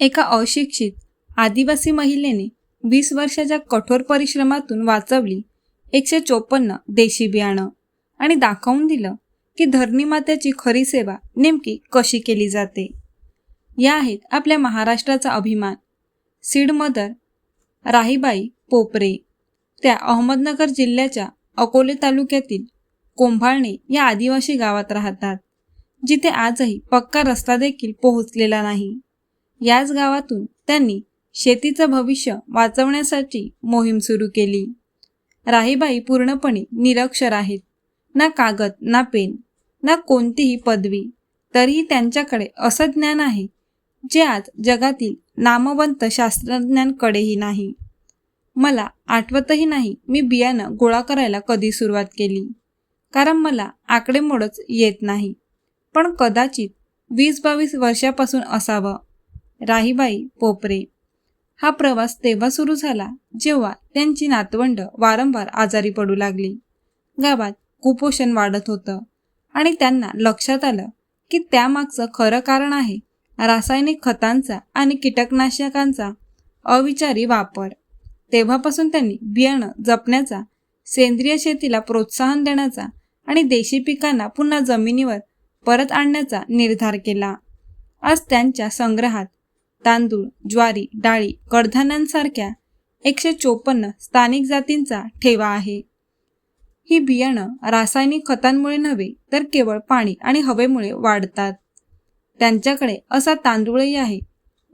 एका अशिक्षित आदिवासी महिलेने वीस वर्षाच्या कठोर परिश्रमातून वाचवली एकशे चोपन्न देशी बियाणं आणि दाखवून दिलं की धरणी मात्याची खरी सेवा नेमकी कशी केली जाते. या आहेत आपल्या महाराष्ट्राचा अभिमान. सीड मदर राहीबाई पोपरे त्या अहमदनगर जिल्ह्याच्या अकोले तालुक्यातील कोंभाळणे या आदिवासी गावात राहतात जिथे आजही पक्का रस्ता देखील पोहोचलेला नाही. याच गावातून त्यांनी शेतीचं भविष्य वाचवण्यासाठी मोहीम सुरू केली. राहीबाई पूर्णपणे निरक्षर आहेत. ना कागद ना पेन ना कोणतीही पदवी. तरीही त्यांच्याकडे असं ज्ञान आहे जे आज जगातील नामवंत शास्त्रज्ञांकडेही नाही. मला आठवतही नाही मी बियाणं गोळा करायला कधी सुरुवात केली. कारण मला आकडेमोडच येत नाही. पण कदाचित वीस बावीस वर्षापासून असावं. राहीबाई पोपरे. हा प्रवास तेव्हा सुरू झाला जेव्हा त्यांची नातवंड वारंवार आजारी पडू लागली. गावात कुपोषण वाढत होतं आणि त्यांना लक्षात आलं की त्यामागचं खरं कारण आहे रासायनिक खतांचा आणि कीटकनाशकांचा अविचारी वापर. तेव्हापासून त्यांनी बियाणं जपण्याचा सेंद्रिय शेतीला प्रोत्साहन देण्याचा आणि देशी पिकांना पुन्हा जमिनीवर परत आणण्याचा निर्धार केला. आज त्यांच्या संग्रहात तांदूळ ज्वारी डाळी कडधान्यांसारख्या एकशे चोपन्न स्थानिक जातींचा ठेवा आहे. ही बियाणं रासायनिक खतांमुळे नव्हे तर केवळ पाणी आणि हवेमुळे वाढतात. त्यांच्याकडे असा तांदूळही आहे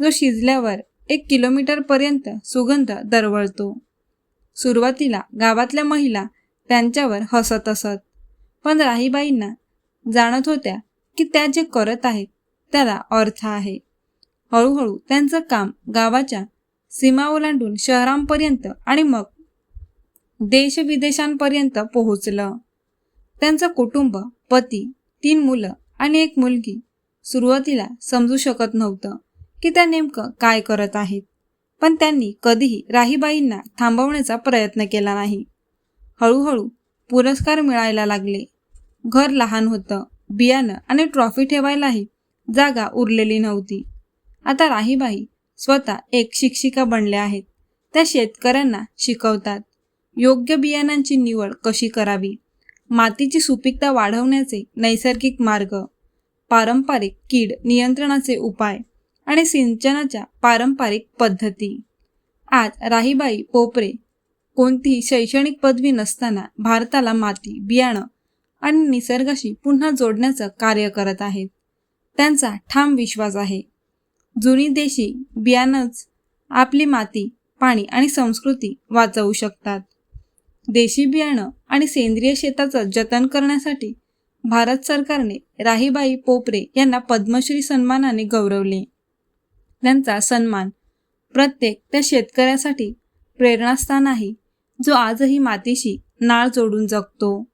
जो शिजल्यावर एक किलोमीटरपर्यंत सुगंध दरवळतो. सुरुवातीला गावातल्या महिला त्यांच्यावर हसत असत पण राहीबाईंना जाणत होत्या की त्या जे करत आहेत त्याला अर्थ आहे. हळूहळू त्यांचं काम गावाच्या सीमा ओलांडून शहरांपर्यंत आणि मग देशविदेशांपर्यंत पोहोचलं. त्यांचं कुटुंब पती तीन मुलं आणि एक मुलगी सुरुवातीला समजू शकत नव्हतं की त्या नेमकं काय करत आहेत. पण त्यांनी कधीही राहीबाईंना थांबवण्याचा प्रयत्न केला नाही. हळूहळू पुरस्कार मिळायला लागले. घर लहान होतं. बियाणं आणि ट्रॉफी ठेवायलाही जागा उरलेली नव्हती. आता राहीबाई स्वतः एक शिक्षिका बनल्या आहेत. त्या शेतकऱ्यांना शिकवतात. योग्य बियाणांची निवड कशी करावी? मातीची सुपीकता वाढवण्याचे नैसर्गिक मार्ग पारंपरिक कीड नियंत्रणाचे उपाय आणि सिंचनाच्या पारंपरिक पद्धती. आज राहीबाई पोपरे कोणतीही शैक्षणिक पदवी नसताना भारताला माती बियाणं आणि निसर्गाशी पुन्हा जोडण्याचं कार्य करत आहेत. त्यांचा ठाम विश्वास आहे. जुनी देशी बियाणंच आपली माती पाणी आणि संस्कृती वाचवू शकतात. देशी बियाणं आणि सेंद्रिय शेताचं जतन करण्यासाठी भारत सरकारने राहीबाई पोपरे यांना पद्मश्री सन्मानाने गौरवले. त्यांचा सन्मान प्रत्येक त्या शेतकऱ्यासाठी प्रेरणास्थान आहे जो आजही मातीशी नाळ जोडून जगतो.